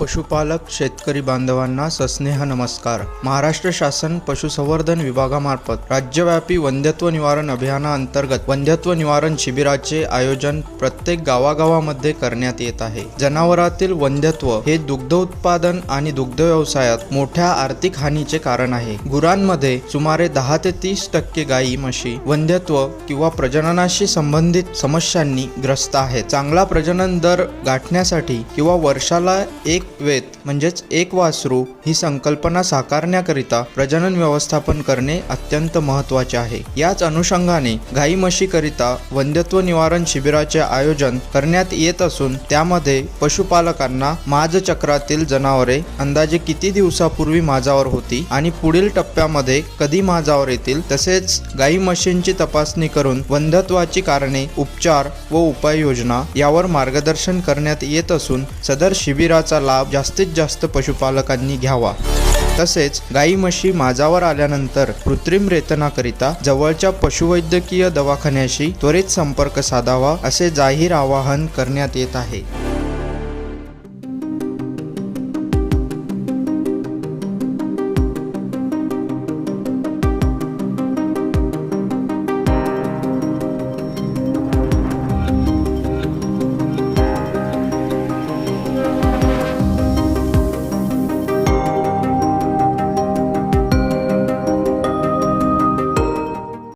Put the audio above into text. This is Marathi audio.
पशुपालक शेतकरी बांधवांना सस्नेह नमस्कार. महाराष्ट्र शासन पशुसंवर्धन विभागामार्फत राज्यव्यापी वंध्यत्व निवारण अभियानाअंतर्गत वंध्यत्व निवारण शिबिराचे आयोजन प्रत्येक गावागावामध्ये करण्यात येत आहे. जनावरातील वंध्यत्व हे दुग्ध उत्पादन आणि दुग्ध व्यवसायात मोठ्या आर्थिक हानीचे कारण आहे. गुरांमध्ये सुमारे दहा ते तीस टक्के गायी म्हशी वंध्यत्व किंवा प्रजननाशी संबंधित समस्यांनी ग्रस्त आहेत. चांगला प्रजनन दर गाठण्यासाठी किंवा वर्षाला एक वेत म्हणजेच एक वासरू ही संकल्पना साकारण्याकरिता प्रजनन व्यवस्थापन करणे अत्यंत महत्त्वाचे आहे. याच अनुषंगाने गाई म्हशीकरिता वंध्यत्व निवारण शिबिराचे आयोजन करण्यात येत असून त्यामध्ये पशुपालकांना माझ चक्रातील जनावरे अंदाजे किती दिवसापूर्वी माझावर होती आणि पुढील टप्प्यामध्ये कधी माझावर येतील तसेच गाई म्हशींची तपासणी करून वंध्यत्वाची कारणे उपचार व उपाययोजना यावर मार्गदर्शन करण्यात येत असून सदर शिबिराचा लाभ लाभ जास्तीत जास्त पशुपालकांनी घ्यावा. तसेच गाई म्हशी माझावर आल्यानंतर कृत्रिम रेतनाकरिता जवळच्या पशुवैद्यकीय दवाखान्याशी त्वरित संपर्क साधावा असे जाहीर आवाहन करण्यात येत आहे.